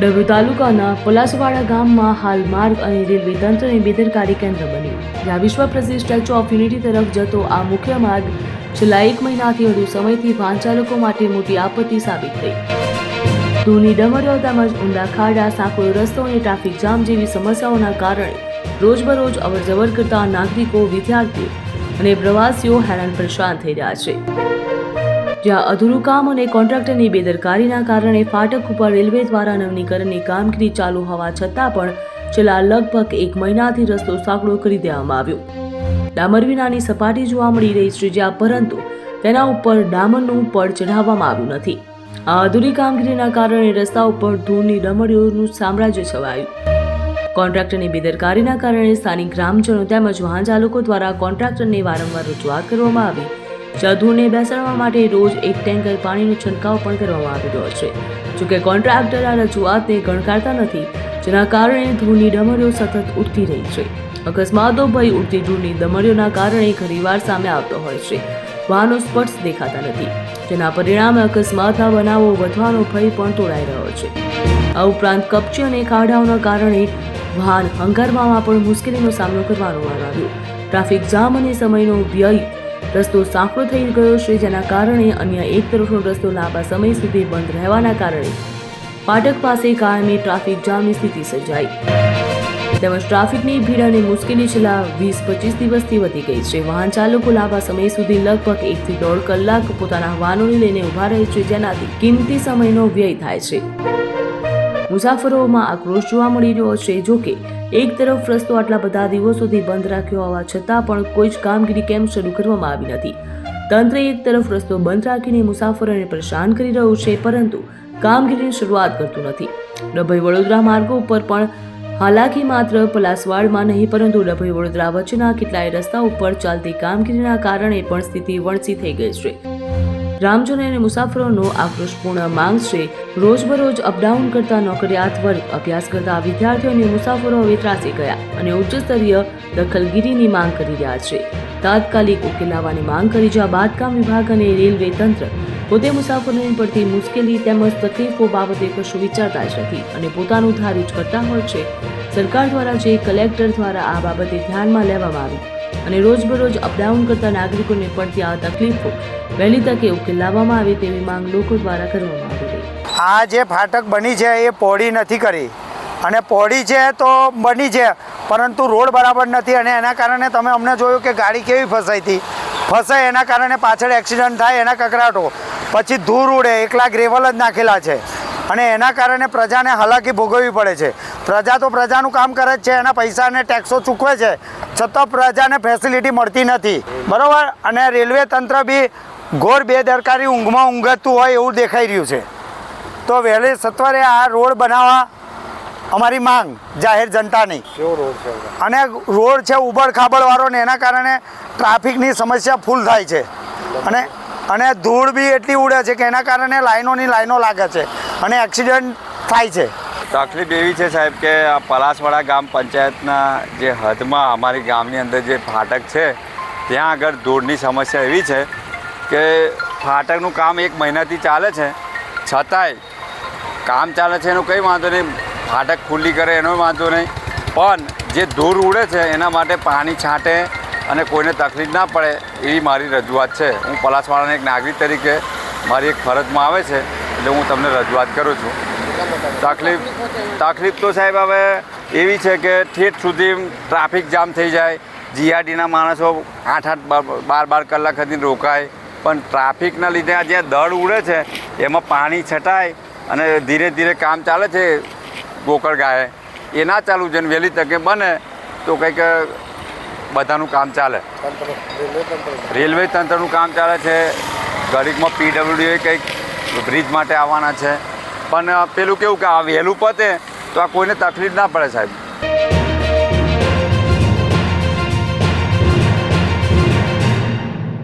ડભોઈ તાલુકાના પલાસવાડા ગામમાં હાલ માર્ગ અને રેલવે તંત્રની બેદરકારી કેન્દ્ર બન્યું. જ્યાં વિશ્વ પ્રસિદ્ધ સ્ટેચ્યુ ઓફ યુનિટી તરફ જતો આ મુખ્ય માર્ગ છેલ્લા એક મહિનાથી વધુ સમયથી વાહન માટે મોટી આપત્તિ સાબિત થઈ. ધૂની ડમરીઓ તેમજ ઊંડા ખાડા સાંકડો રસ્તો અને ટ્રાફિક જામ જેવી સમસ્યાઓના કારણે રોજબરોજ અવરજવર કરતા નાગરિકો વિદ્યાર્થીઓ અને પ્રવાસીઓ હેરાન પરેશાન થઈ રહ્યા છે. જ્યાં અધૂરું કામ અને કોન્ટ્રાક્ટરની બેદરકારીના કારણે ફાટક ઉપર રેલવે દ્વારા નવીનીકરણની કામગીરી ચાલુ હોવા છતાં પણ છેલ્લા લગભગ એક મહિનાથી રસ્તો સાંકડો કરી દેવામાં આવ્યો ડામર વિનાની સપાટી જોવા મળી રહી છે પરંતુ તેના ઉપર ડામરનું પડ ચઢાવવામાં આવ્યું નથી. આ અધૂરી કામગીરીના કારણે રસ્તા ઉપર ધૂળની ડમડીઓનું સામ્રાજ્ય છવાયું. કોન્ટ્રાક્ટરની બેદરકારીના કારણે સ્થાનિક ગ્રામજનો તેમજ વાહન ચાલકો દ્વારા કોન્ટ્રાક્ટરને વારંવાર રજૂઆત કરવામાં આવી. ધૂળને બેસાડવા માટે રોજ એક ટેન્કર પાણીનો છંટકાવ પણ કરવામાં આવી રહ્યો છે. જોકે કોન્ટ્રાક્ટર આ રજૂઆતને ગણકારતા નથી, જેના કારણે ધૂળની ડમરીઓ સતત ઉડતી રહી છે. અકસ્માતો ભય ઉડતી ધૂળની ડમરીઓના કારણે ઘણીવાર સામે આવતો હોય છે. વાહનો સ્પષ્ટ દેખાતા નથી, જેના પરિણામે અકસ્માતના બનાવો વધવાનો ભય પણ તોડાઈ રહ્યો છે. આ ઉપરાંત કપચી અને ખાડાઓના કારણે વાહન હંગારવામાં પણ મુશ્કેલીનો સામનો કરવાનો આવ્યો ટ્રાફિક જામ અને સમયનો વ્યય રસ્તો સાંકડો થઈ ગયો છે, જેના કારણે અન્ય એક તરફનો રસ્તો લાંબા સમય સુધી બંધ રહેવાના કારણે પાટક પાસે કાયમી ટ્રાફિક જામની સ્થિતિ સર્જાઈ. તેમજ ટ્રાફિકની ભીડ અને મુશ્કેલી છેલ્લા વીસ પચીસ દિવસથી વધી ગઈ છે. વાહન ચાલકો લાંબા સમય સુધી લગભગ એકથી દોઢ કલાક પોતાના વાહનોને લઈને ઊભા રહે છે, જેનાથી કિંમતી સમયનો વ્યય થાય છે. મુસાફરોમાં આક્રોશ જોવા મળી રહ્યો છે. જો કે, એક તરફ રસ્તો આટલા બધા દિવસોથી બંધ રાખ્યો હોવા છતાં પણ કોઈ જ કામગીરી કેમ શરૂ કરવામાં આવી નથી. તંત્ર એક તરફ રસ્તો બંધ રાખીને મુસાફરોને પરેશાન કરી રહ્યું છે, પરંતુ કામગીરીની શરૂઆત કરતું નથી. ડભોઈ વડોદરા માર્ગો ઉપર પણ હાલાકી માત્ર પલાસવાડમાં નહીં, પરંતુ ડભોઈ વડોદરા વચ્ચેના કેટલાય રસ્તા ઉપર ચાલતી કામગીરીના કારણે પણ સ્થિતિ વણસી થઈ ગઈ છે. ગ્રામજનો અને મુસાફરોનો આક્રોશપૂર્ણ માંગ છે. રોજબરોજ અપડાઉન કરતા નોકરિયાત વર્ગ અભ્યાસ કરતા વિદ્યાર્થીઓ અને મુસાફરો હવે ત્રાસી ગયા અને ઉચ્ચ સ્તરીય દખલગીરીની માંગ કરી રહ્યા છે. તાત્કાલિક ઉકેલ લાવવાની માંગ કરી જ્યાં બાંધકામ વિભાગ અને રેલવે તંત્ર પોતે મુસાફરોની પડતી મુશ્કેલી તેમજ તકલીફો બાબતે કશું વિચારતા જ નથી અને પોતાનું ધાર્યું જ કરતા હોય છે. સરકાર દ્વારા જે કલેક્ટર દ્વારા આ બાબતે ધ્યાનમાં લેવામાં આવી અને રોજબરોજ અપડાઉન કરતા નાગરિકોને પડતી આ તકલીફો વહેલી તકે ઉકેલ આવે તેવી માંગ લોકો દ્વારા કરવામાં આવી આ જે ફાટક બની છે એ પોડી નથી કરી. અને પોડી છે તો બની છે, પરંતુ રોડ બરાબર નથી અને એના કારણે તમે અમને જોયું કે ગાડી કેવી ફસાઈ હતી. ફસાય એના કારણે પાછળ એક્સિડન્ટ થાય, એના કકરાટો પછી ધૂળ ઉડે એકલા ગ્રેવલ જ નાખેલા છે. અને એના કારણે પ્રજાને હાલાકી ભોગવવી પડે છે. પ્રજા તો પ્રજાનું કામ કરે જ છે, એના પૈસા અને ટેક્સો ચૂકવે છે. છતાં પ્રજાને ફેસિલિટી મળતી નથી. બરાબર? અને રેલવે તંત્ર બી ઘોર બેદરકારી ઊંઘમાં ઊંઘતું હોય એવું દેખાઈ રહ્યું છે. તો વહેલી સત્વરે આ રોડ બનાવવા અમારી માંગ જાહેર જનતાની. અને રોડ છે ઉબડ ખાબડવાળો ને એના કારણે ટ્રાફિકની સમસ્યા ફૂલ થાય છે. અને અને ધૂળ બી એટલી ઉડે છે કે એના કારણે લાઈનોની લાઈનો લાગે છે. અને એક્સિડન્ટ થાય છે. તકલીફ એવી છે સાહેબ કે આ પલાસવાડા ગામ પંચાયતના જે હદમાં અમારી ગામની અંદર જે ફાટક છે, ત્યાં આગળ ધૂળની સમસ્યા એવી છે કે ફાટકનું કામ એક મહિનાથી ચાલે છે. છતાંય કામ ચાલે છે એનો કંઈ વાંધો નહીં, ફાટક ખુલ્લી કરે એનો વાંધો નહીં. પણ જે ધૂળ ઉડે છે એના માટે પાણી છાંટે અને કોઈને તકલીફ ના પડે એવી મારી રજૂઆત છે. હું પલાસવાડાના એક નાગરિક તરીકે મારી એક ફરજમાં આવે છે, એટલે હું તમને રજૂઆત કરું છું. તકલીફ તકલીફ તો સાહેબ હવે એવી છે કે ઠેઠ સુધી ટ્રાફિક જામ થઈ જાય. જીઆરડીના માણસો આઠ આઠ બાર- બાર કલાક સુધી રોકાય. પણ ટ્રાફિકના લીધે આ જ્યાં દળ ઉડે છે, એમાં પાણી છટાય અને ધીરે ધીરે કામ ચાલે છે ગોકળ ગાય એ ના ચાલુ છે વહેલી તકે બને તો કંઈક બધાનું કામ ચાલે. રેલવે તંત્રનું કામ ચાલે છે. ઘડીકમાં પીડબ્લ્યુડી કંઈક બ્રિજ માટે આવવાના છે. પણ પેલું કેવું કે આ વહેલું પતે તો આ કોઈને તકલીફ ના પડે સાહેબ.